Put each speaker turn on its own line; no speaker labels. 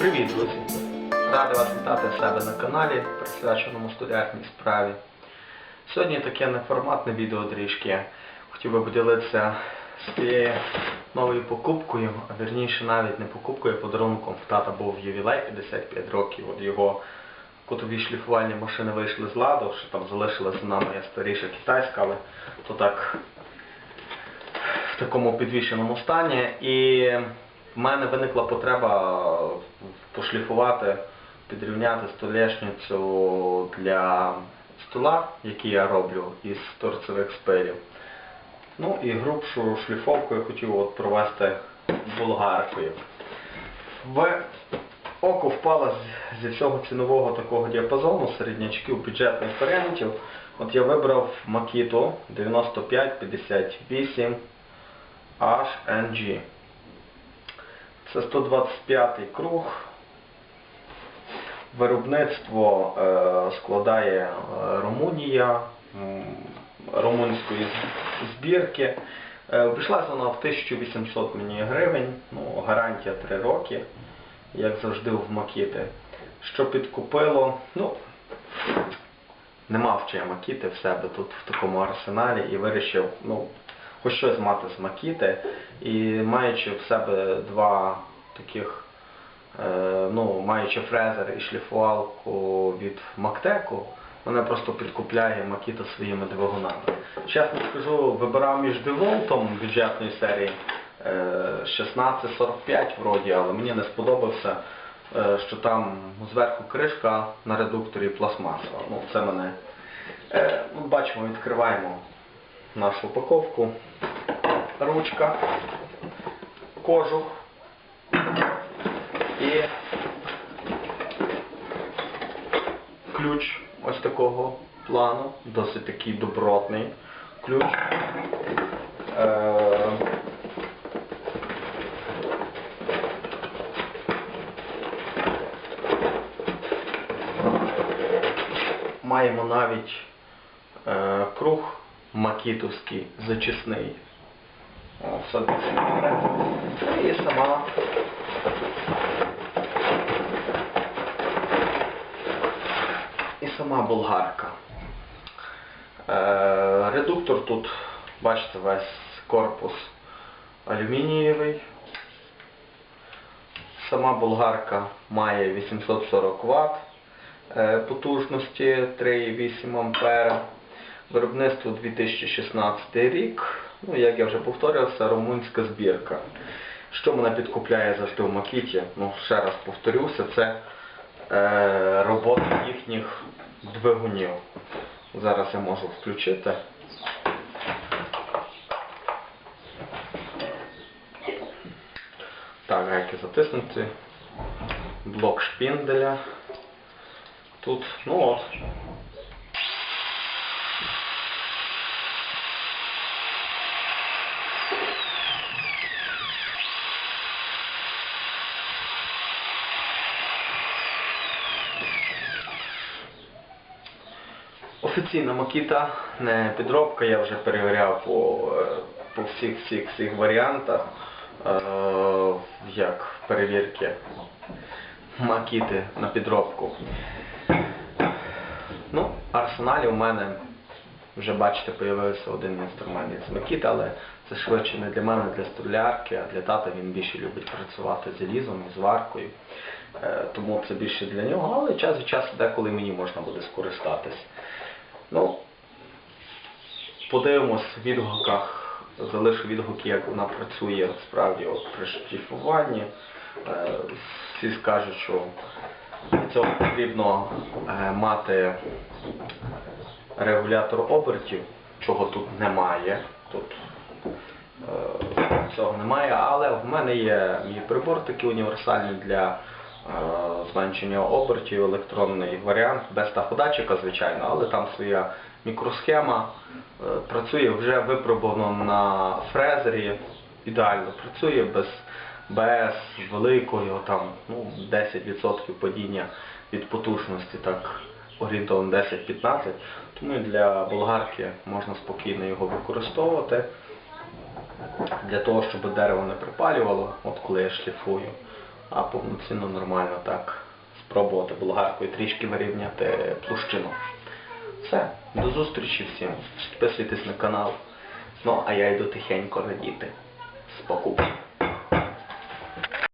Привіт, друзі! Радий вас вітати в себе на каналі, присвяченому столярній справі. Сьогодні таке неформатне відео трішки. Хотів би поділитися своєю новою покупкою, а вірніше навіть не покупкою, а подарунком. В тата був ювілей 55 років. От його котові шліфувальні машини вийшли з ладу, що там залишилася одна моя старіша китайська, але то так в такому підвішеному стані. І в мене виникла потреба пошліфувати, підрівняти столешницю для стола, який я роблю із торцевих спирів. Ну і грубшу шліфовку я хотів от провести болгаркою. В око впало зі всього цінового такого діапазону середнячків бюджетних варіантів. От я вибрав Makito 9558 HNG. Це 125 круг. Виробництво е, складає е, Румунія румунської збірки. Е, Обійшлася вона в 1800 мені гривень, ну, гарантія 3 роки, як завжди в Макіти. Що підкупило, ну, не мав ще Макіти в себе тут в такому арсеналі і вирішив, ну, хоч щось мати з Макіти. І маючи в себе два таких, е, ну, маючи фрезер і шліфувалку від Мактеку, мене просто підкупляє Макіта своїми двигунами. Чесно скажу, вибирав між деволтом бюджетної серії е, 1645 вроді, але мені не сподобався, е, що там зверху кришка на редукторі пластмасова. Ну, це мене. Е, бачимо, відкриваємо нашу упаковку. Ручка, кожух і ключ ось такого плану, досить такий добротний ключ. Е, Маємо навіть е, круг макітовський зачисний. Все. І сама і сама болгарка. Е, редуктор тут, бачите, весь корпус алюмінієвий. Сама болгарка має 840 Вт е, потужності 3,8 А. Виробництво 2016 рік. Ну, як я вже повторювався, румунська збірка. Що мене підкупляє завжди в Макіті, ну ще раз повторюся, це е, робота їхніх двигунів. Зараз я можу включити. Так, гайки затиснуті. Блок шпінделя. Тут, ну от. Офіційна макіта, не підробка, я вже перевіряв по, е, по всіх всіх всіх варіантах, е, як перевірки макіти на підробку. Ну, арсеналі у мене вже бачите, з'явився один інструмент з макіти, але це швидше не для мене, для столярки, а для тата він більше любить працювати з залізом, з варкою. Е, Тому це більше для нього, але час від часу деколи мені можна буде скористатись. Ну, подивимось в відгуках, залишу відгуки, як вона працює справді от при шліфуванні. Е, Всі скажуть, що для цього потрібно е, мати регулятор обертів, чого тут немає. Тут е, цього немає, але в мене є мій прибор такий універсальний для зменшення обертів, електронний варіант, без таходатчика, звичайно, але там своя мікросхема. Е, Працює вже випробовано на фрезері, ідеально працює без, без великого там, ну, 10% падіння від потужності, так орієнтовно 10-15. Тому для болгарки можна спокійно його використовувати для того, щоб дерево не припалювало, от коли я шліфую. А повноцінно нормально так спробувати болгаркою трішки вирівняти площину. Все, до зустрічі всім. Підписуйтесь на канал. Ну, а я йду тихенько радіти з покупки.